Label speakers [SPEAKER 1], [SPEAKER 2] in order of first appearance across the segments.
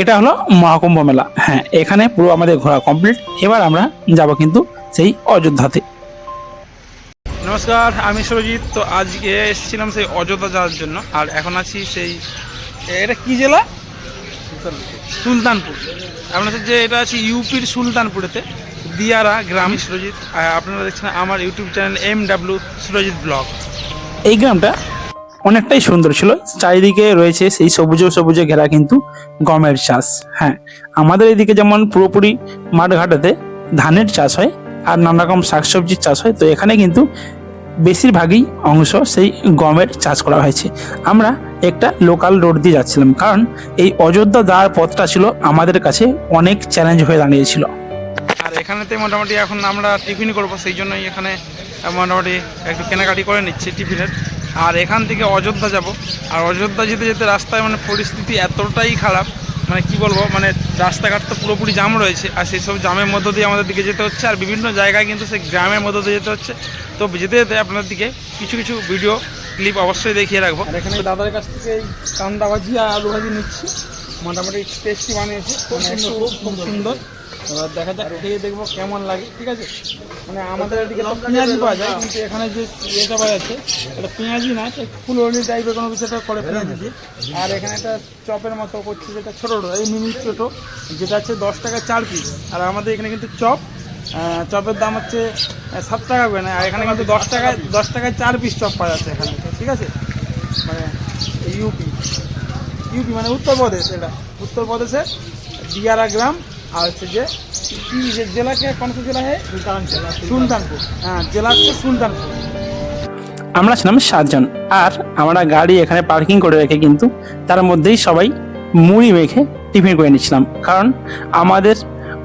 [SPEAKER 1] এটা হলো মহাকুম্ভ মেলা। হ্যাঁ এখানে পুরো আমাদের ঘোরা কমপ্লিট এবার আমরা যাব কিন্তু সেই অযোধ্যাতে। নমস্কার আমি সুরজিৎ। তো আজকে এসেছিলাম সেই অযোধ্যা যাওয়ার জন্য। আর এখন আছি সেই এটা কি জেলা? সুলতানপুর। আপনাদের যে এটা আছে ইউপির সুলতানপুরেতে। দিয়ারা গ্রাম সুরজিৎ। আপনারা দেখছেন আমার YouTube channel M W Surjit vlog. এই গ্রামটা অনেকটাই সুন্দর ছিল। চারিদিকে রয়েছে সেই সবুজে সবুজে ঘেরা কিন্তু গমের চাষ। হ্যাঁ আমাদের এদিকে যেমন পুরোপুরি মাঠঘাটাতে ধানের চাষ হয় আর নানা রকম শাকসবজির চাষ হয়, তো এখানে কিন্তু বেশিরভাগই অংশ সেই গমের চাষ করা হয়েছে। আমরা একটা লোকাল রোড দিয়ে যাচ্ছিলাম, কারণ এই অযোধ্যা যাওয়ার পথটা ছিল আমাদের কাছে অনেক চ্যালেঞ্জ হয়ে দাঁড়িয়েছিল। আর এখানেতে মোটামুটি এখন আমরা টিফিন করব, সেই জন্যই এখানে মোটামুটি একটু কেনাকাটি করে নিচ্ছি টিফিনের আর এখান থেকে অযোধ্যা যাব। আর অযোধ্যা যেতে যেতে রাস্তায় মানে পরিস্থিতি এতটাই খারাপ মানে কি বলব মানে রাস্তাঘাট তো পুরোপুরি জাম রয়েছে আর সেই সব জামের মধ্য দিয়ে আমাদের দিকে যেতে হচ্ছে আর বিভিন্ন জায়গায় কিন্তু সেই গ্রামের মধ্য দিয়ে যেতে হচ্ছে। তো যেতে যেতে আপনার দিকে কিছু কিছু ভিডিও ক্লিপ অবশ্যই দেখিয়ে রাখব। এখানে দাদার কাছ থেকে এই কান্দা ভাজি আর আলু ভাজি নিচ্ছি। মোটামুটি টেস্টি বানিয়েছে। মানে খুব খুব সুন্দর। এবার দেখা যাক খেয়ে দেখব কেমন লাগে ঠিক আছে? মানে আমাদের এদিকে তো পেঁয়াজি পাওয়া যায় কিন্তু এখানে যে ইয়েটা পাওয়া যাচ্ছে এটা পেঁয়াজি না এটা ফুলওনি টাইপের কোনো বিষয়টা করে পেঁয়াজি। দিয়ে আর এখানে একটা চপের মতো করছে যেটা ছোটো ছোটো এই মিনি ছোটো যেটা হচ্ছে দশ টাকা চার পিস আর আমাদের এখানে কিন্তু চপ চপের দাম হচ্ছে সাত টাকা করে নেয় আর এখানে কিন্তু দশ টাকায় দশ টাকায় চার পিস চপ পাওয়া যাচ্ছে এখানে ঠিক আছে? মানে ইউপি ইউপি মানে উত্তরপ্রদেশ এটা। উত্তরপ্রদেশের দিয়ারা গ্রাম আর হচ্ছে যে জেলা কে, কোন জেলা है সুলতানপুর। হ্যাঁ জেলা হচ্ছে সুলতানপুর। আমরা ছিলাম সাতজন, আর আমরা গাড়ি এখানে পার্কিং করে রেখে কিন্তু তার মধ্যেই সবাই মুড়ি মেখে টিফিন করে নিচ্ছিলাম কারণ আমাদের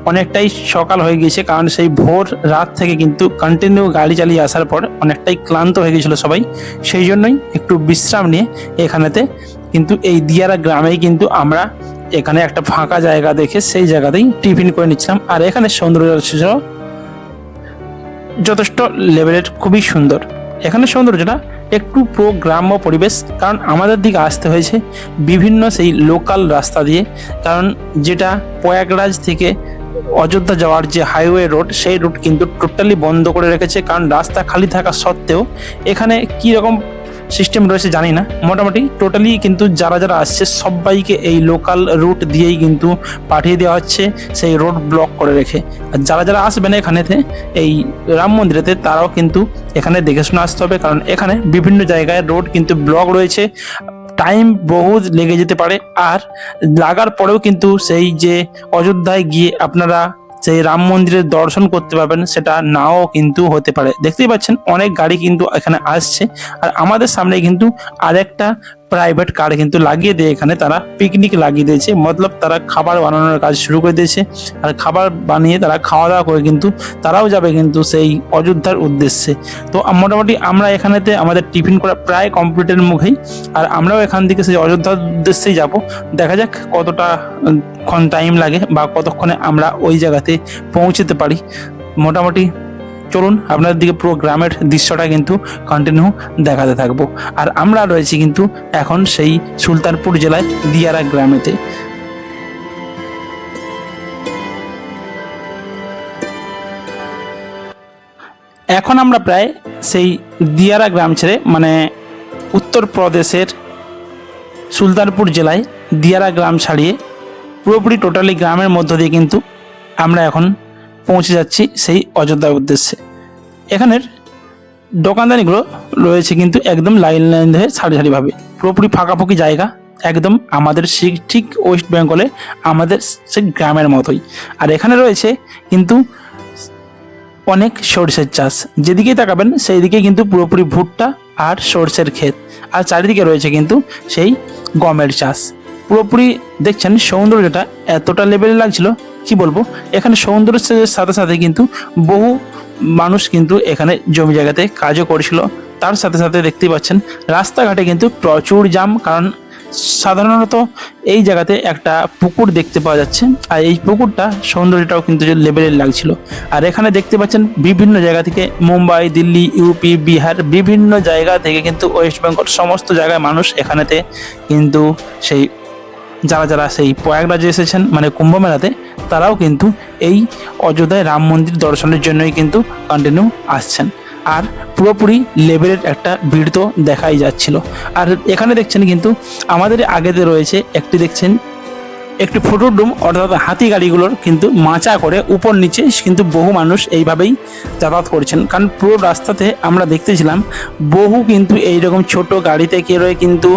[SPEAKER 1] অনেকটাই সকাল হয়ে গিয়েছে, কারণ সেই ভোর রাত থেকে কিন্তু কন্টিনিউ গাড়ি চালিয়ে আসার পর অনেকটাই ক্লান্ত হয়ে গিয়েছিল সবাই। সেই জন্যই একটু বিশ্রাম নিয়ে এখানেতে কিন্তু এই দিয়ারা গ্রামেই কিন্তু আমরা এখানে একটা ফাঁকা জায়গা দেখে সেই জায়গাতেই টিফিন করে নিচ্ছিলাম। আর এখানে সৌন্দর্য যথেষ্ট লেভেলের খুবই সুন্দর। এখানে সৌন্দর্যটা একটু পুরো গ্রাম্য পরিবেশ, কারণ আমাদের দিকে আসতে হয়েছে বিভিন্ন সেই লোকাল রাস্তা দিয়ে। কারণ যেটা প্রয়াগরাজ থেকে অযোধ্যা যাওয়ার যে হাইওয়ে রোড সেই রুট কিন্তু টোটালি বন্ধ করে রেখেছে, কারণ রাস্তা খালি থাকা সত্ত্বেও এখানে কী রকম সিস্টেম রয়েছে, জানি না। মোটামুটি টোটালি কিন্তু যারা যারা আসছে, সবাইকে এই লোকাল রুট দিয়েই কিন্তু পাঠিয়ে দেওয়া হচ্ছে, সেই রোড ব্লক করে রেখে। আর যারা যারা আসবেন এখানেতে, এই রাম মন্দিরেতে, তারাও কিন্তু এখানে দেখে শুনে আসতে হবে, কারণ এখানে বিভিন্ন জায়গায় রোড কিন্তু ব্লক রয়েছে। টাইম বহু লেগে যেতে পারে, আর লাগার পরেও কিন্তু সেই যে অযোধ্যায় গিয়ে আপনারা সেই রাম মন্দিরের দর্শন করতে পারবেন, সেটা নাও কিন্তু হতে পারে। দেখতেই পাচ্ছেন, অনেক গাড়ি কিন্তু এখানে আসছে। আর আমাদের সামনে কিন্তু আরেকটা প্রাইভেট কার কিন্তু লাগিয়ে দিয়ে এখানে তারা পিকনিক লাগিয়ে দিয়েছে। মতলব তারা খাবার বানানোর কাজ শুরু করে দিয়েছে। আর খাবার বানিয়ে তারা খাওয়া দাওয়া করে কিন্তু তারাও যাবে কিন্তু সেই অযোধ্যার উদ্দেশ্যে। তো মোটামুটি আমরা এখানেতে আমাদের টিফিন করা প্রায় কমপ্লিটের মুখেই। আর আমরাও এখান থেকে সেই অযোধ্যার উদ্দেশ্যেই যাব। দেখা যাক কতটা ক্ষণ টাইম লাগে বা কতক্ষণে আমরা ওই জায়গাতে পৌঁছতে পারি। মোটামুটি চলুন আপনাদের দিকে পুরো গ্রামের দৃশ্যটা কিন্তু কন্টিনিউ দেখাতে থাকব। আর আমরা রয়েছি কিন্তু এখন সেই সুলতানপুর জেলায় দিয়ারা গ্রামেতে। এখন আমরা প্রায় সেই দিয়ারা গ্রাম ছেড়ে মানে উত্তরপ্রদেশের সুলতানপুর জেলায় দিয়ারা গ্রাম ছাড়িয়ে পুরোপুরি টোটালি গ্রামের মধ্য দিয়ে কিন্তু আমরা এখন পৌঁছে যাচ্ছি সেই অযোধ্যার উদ্দেশ্যে। এখানের দোকানদানিগুলো রয়েছে কিন্তু একদম লাইন লাইন ধরে সারি সারিভাবে পুরোপুরি ফাঁকাফুঁকি জায়গা, একদম আমাদের সে- ঠিক ওয়েস্ট বেঙ্গলে আমাদের সে গ্রামের মতোই। আর এখানে রয়েছে কিন্তু অনেক সরষের চাষ। যেদিকেই তাকাবেন সেই দিকে কিন্তু পুরোপুরি ভুট্টা আর সরষের ক্ষেত। আর চারিদিকে রয়েছে কিন্তু সেই গমের চাষ। পুরোপুরি দেখছেন সৌন্দর্যটা এতটা লেভেলে লাগছিল কি বলব? এখানে সৌন্দর্যের সাথে সাথে কিন্তু বহু মানুষ কিন্তু এখানে জমি জায়গাতে কাজও করেছিল। তার সাথে সাথে দেখতেই পাচ্ছেন, রাস্তাঘাটে কিন্তু প্রচুর জাম, কারণ সাধারণত এই জায়গাতে একটা পুকুর দেখতে পাওয়া যাচ্ছে, আর এই পুকুরটা, সৌন্দর্যটাও কিন্তু লেভেলের লাগছিল। আর এখানে দেখতে পাচ্ছেন বিভিন্ন জায়গা থেকে মুম্বাই, দিল্লি, ইউপি, বিহার, বিভিন্ন জায়গা থেকে কিন্তু ওয়েস্ট বেঙ্গল, সমস্ত জায়গায় মানুষ এখানেতে কিন্তু সেই যারা যারা সেই প্রয়াগরাজে এসেছেন মানে কুম্ভ মেলাতে তারাও কিন্তু এই অযোধ্যায় রাম মন্দির দর্শনের জন্যই কিন্তু কন্টিনিউ আসছেন। আর পুরোপুরি লেভেলের একটা ভিড় তো দেখাই যাচ্ছিল। আর এখানে দেখছেন কিন্তু আমাদের আগেতে রয়েছে, একটি দেখছেন একটি ফটোর ডুম অর্থাৎ হাতি গাড়িগুলোর কিন্তু মাচা করে উপর নিচে, কিন্তু বহু মানুষ এইভাবেই যাতায়াত করছেন। কারণ পুরো রাস্তাতে আমরা দেখতেছিলাম, বহু কিন্তু এইরকম ছোট গাড়িতে রয়ে কিন্তু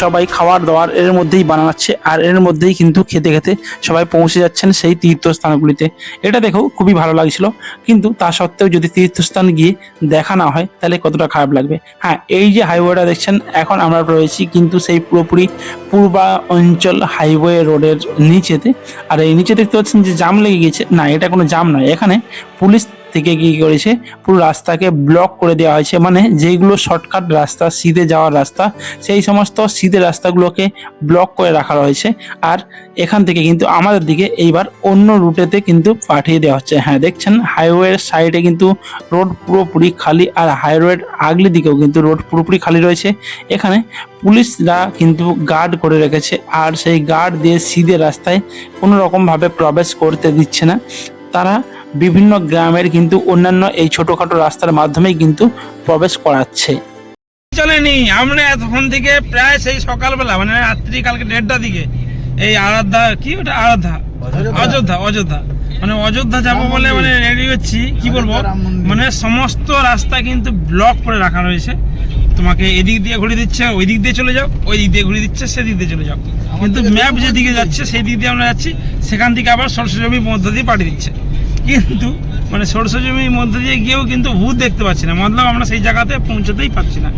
[SPEAKER 1] সবাই খাওয়ার দাওয়ার এর মধ্যেই বানাচ্ছে, আর এর মধ্যেই কিন্তু খেতে খেতে সবাই পৌঁছে যাচ্ছেন সেই তীর্থস্থানগুলিতে। এটা দেখেও খুবই ভালো লাগছিল। কিন্তু তা সত্ত্বেও যদি তীর্থস্থান গিয়ে দেখা না হয়, তাহলে কতটা খারাপ লাগবে? হ্যাঁ এই যে হাইওয়েটা দেখছেন, এখন আমরা রয়েছি কিন্তু সেই পুরোপুরি পূর্বা অঞ্চল হাইওয়ে রোডের নিচেতে। আর এই নিচে দেখতে পাচ্ছেন যে জাম লেগে গেছে না, এটা কোনো জাম নয়। এখানে পুলিশ থেকে কি করেছে? পুরো রাস্তাকে ব্লক করে দেওয়া হয়েছে। মানে যেগুলো শর্টকাট রাস্তা, সিধে যাওয়ার রাস্তা, সেই সমস্ত সিধে রাস্তাগুলোকে ব্লক করে রাখা রয়েছে। আর এখান থেকে কিন্তু আমাদের দিকে এইবার অন্য রুটেতে কিন্তু পাঠিয়ে দেওয়া হচ্ছে। হ্যাঁ দেখছেন? হাইওয়ের সাইডে কিন্তু রোড পুরোপুরি খালি আর হাইওয়ের আগলি দিকেও কিন্তু রোড পুরোপুরি খালি রয়েছে। এখানে পুলিশরা কিন্তু গার্ড করে রেখেছে। আর সেই গার্ড দিয়ে সিধে রাস্তায় কোনো রকমভাবে প্রবেশ করতে দিচ্ছে না। তারা বিভিন্ন গ্রামের কিন্তু অন্যান্য এই ছোটোখাটো রাস্তার মাধ্যমেই কিন্তু প্রবেশ করাচ্ছে। চলেনি আমরা এতক্ষণ থেকে প্রায় সেই সকালবেলা মানে রাত্রি কালকে দেড়টা দিকে এই আরাধ্যা কি ওটা? আরাধ্যা? অযোধ্যা। অযোধ্যা মানে অযোধ্যা যাব বলে মানে রেডি হচ্ছি কি বলব? মানে সমস্ত রাস্তা কিন্তু ব্লক করে রাখা রয়েছে। তোমাকে এদিক দিয়ে ঘুরে দিচ্ছে ওই দিক দিয়ে চলে যাও ওই দিক দিয়ে ঘুরে দিচ্ছে সেদিক দিয়ে চলে যাও। কিন্তু ম্যাপ যেদিকে যাচ্ছে সেই দিক দিয়ে আমরা যাচ্ছি সেখান থেকে আবার সরষে জমির মধ্য দিয়ে পাঠিয়ে দিচ্ছে। কিন্তু মানে সরষে জমির মধ্যে দিয়ে গিয়েও কিন্তু ভূত দেখতে পাচ্ছি না। মতলব আমরা সেই জায়গাতে পৌঁছতেই পারছি না।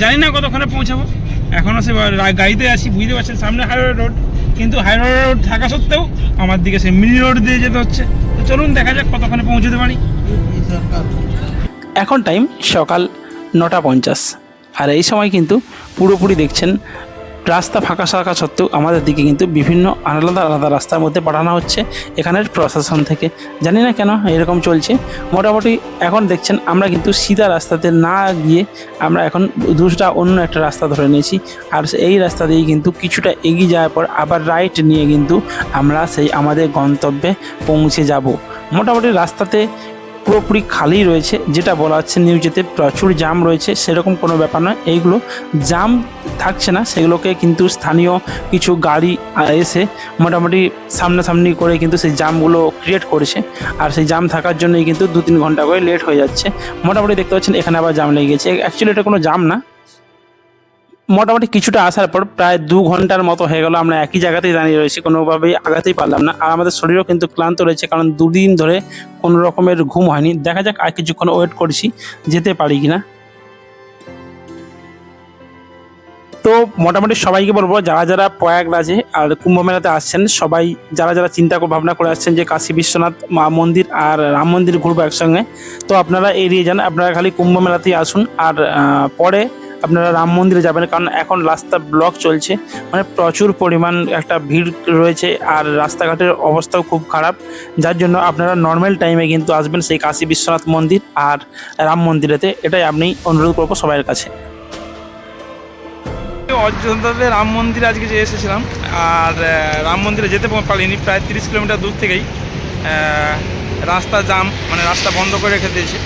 [SPEAKER 1] জানি না কতক্ষণে পৌঁছাবো। এখনও সে গাড়িতে আছি, বুঝতে পারছেন, সামনে হাইওয়ে রোড কিন্তু হাইওয়ে রোড থাকা সত্ত্বেও আমার দিকে সেই মিনি রোড দিয়ে যেতে হচ্ছে। তো চলুন, দেখা যাক কতক্ষণে পৌঁছতে পারি। এখন টাইম সকাল নটা পঞ্চাশ। আর এই সময় কিন্তু পুরোপুরি দেখছেন রাস্তা ফাঁকা থাকা সত্ত্বেও আমাদের দিকে কিন্তু বিভিন্ন আলাদা আলাদা রাস্তার মধ্যে পাঠানো হচ্ছে এখানের প্রশাসন থেকে। জানি না কেন এরকম চলছে। মোটামুটি এখন দেখছেন আমরা কিন্তু সিধা রাস্তাতে না গিয়ে আমরা এখন দুটা অন্য একটা রাস্তা ধরে নিয়েছি। আর এই রাস্তা দিয়ে কিন্তু কিছুটা এগিয়ে যাওয়ার পর আবার রাইট নিয়ে কিন্তু আমরা সেই আমাদের গন্তব্যে পৌঁছে যাব। মোটামুটি রাস্তাতে পুরোপুরি খালি রয়েছে, যেটা বলা হচ্ছে নিউজেতে প্রচুর জাম রয়েছে, সেরকম কোনো ব্যাপার নয়। এইগুলো জাম থাকছে না, সেগুলোকে কিন্তু স্থানীয় কিছু গাড়ি এসে মোটামুটি সামনাসামনি করে কিন্তু সেই জামগুলো ক্রিয়েট করেছে। আর সেই জাম থাকার জন্যই কিন্তু দু তিন ঘণ্টা করে লেট হয়ে যাচ্ছে। মোটামুটি দেখতে পাচ্ছেন, এখানে আবার জাম লেগে গেছে। অ্যাকচুয়ালি এটা কোনো জাম না মোটামুটি কিছুটা আসার পর প্রায় দু ঘণ্টার মতো হয়ে গেল, আমরা একই জায়গাতেই দাঁড়িয়ে রয়েছি, কোনোভাবেই আগাতেই পারলাম না। আর আমাদের শরীরও কিন্তু ক্লান্ত রয়েছে, কারণ দুদিন ধরে কোনো রকমের ঘুম হয়নি। দেখা যাক আর কিছুক্ষণ ওয়েট করছি, যেতে পারি কিনা। তো মোটামুটি সবাইকে বলব, যারা যারা প্রয়াগরাজে আর কুম্ভ মেলাতে আসছেন, সবাই যারা যারা চিন্তা ভাবনা করে আসছেন যে কাশী বিশ্বনাথ মা মন্দির আর রাম মন্দির ঘুরবো একসঙ্গে, তো আপনারা এড়িয়ে যান, আপনারা খালি কুম্ভ মেলাতেই আসুন। আর পরে আপনারা রাম মন্দিরে যাবেন, কারণ এখন রাস্তা ব্লক চলছে। মানে প্রচুর পরিমাণ একটা ভিড় রয়েছে আর রাস্তাঘাটের অবস্থাও খুব খারাপ। যার জন্য আপনারা নর্মাল টাইমে কিন্তু আসবেন সেই কাশী বিশ্বনাথ মন্দির আর রাম মন্দিরেতে। এটাই আপনি অনুরোধ করব সবার কাছে। অযোধ্যাতে রাম মন্দিরে আজকে যে এসেছিলাম, আর রাম মন্দিরে যেতে পারিনি, প্রায় তিরিশ কিলোমিটার দূর থেকেই রাস্তা জাম মানে রাস্তা বন্ধ করে রেখে দিয়েছে।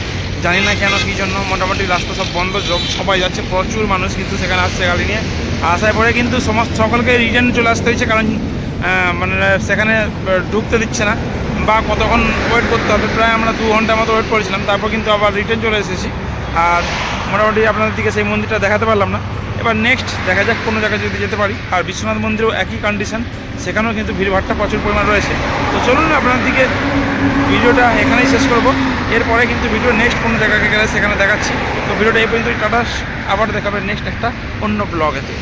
[SPEAKER 1] জানি না কেন, কী জন্য, মোটামুটি রাস্তা সব বন্ধ সবাই যাচ্ছে, প্রচুর মানুষ কিন্তু সেখানে আসছে গাড়ি নিয়ে। আসার পরে কিন্তু সমস্ত, সকলকে রিটার্ন চলে আসতে হয়েছে, কারণ মানে সেখানে ঢুকতে দিচ্ছে না, বা কতক্ষণ ওয়েট করতে হবে, প্রায় আমরা দু ঘণ্টা মতো ওয়েট করেছিলাম, তারপর কিন্তু আবার রিটার্ন চলে এসেছি। আর মোটামুটি আপনাদের দিকে সেই মন্দিরটা দেখাতে পারলাম না। এবার নেক্সট দেখা যাক কোনো জায়গায় যদি যেতে পারি। আর বিশ্বনাথ মন্দিরেও একই কন্ডিশন সেখানেও কিন্তু ভিড়ভাড়টা প্রচুর পরিমাণ রয়েছে। তো চলুন আপনার দিকে ভিডিওটা এখানেই শেষ করব। এরপরে কিন্তু ভিডিও নেক্সট কোনো জায়গাকে গেলে সেখানে দেখাচ্ছি। তো ভিডিওটা এই পর্যন্ত টাটা, আবার দেখাবে নেক্সট একটা অন্য ব্লগেতে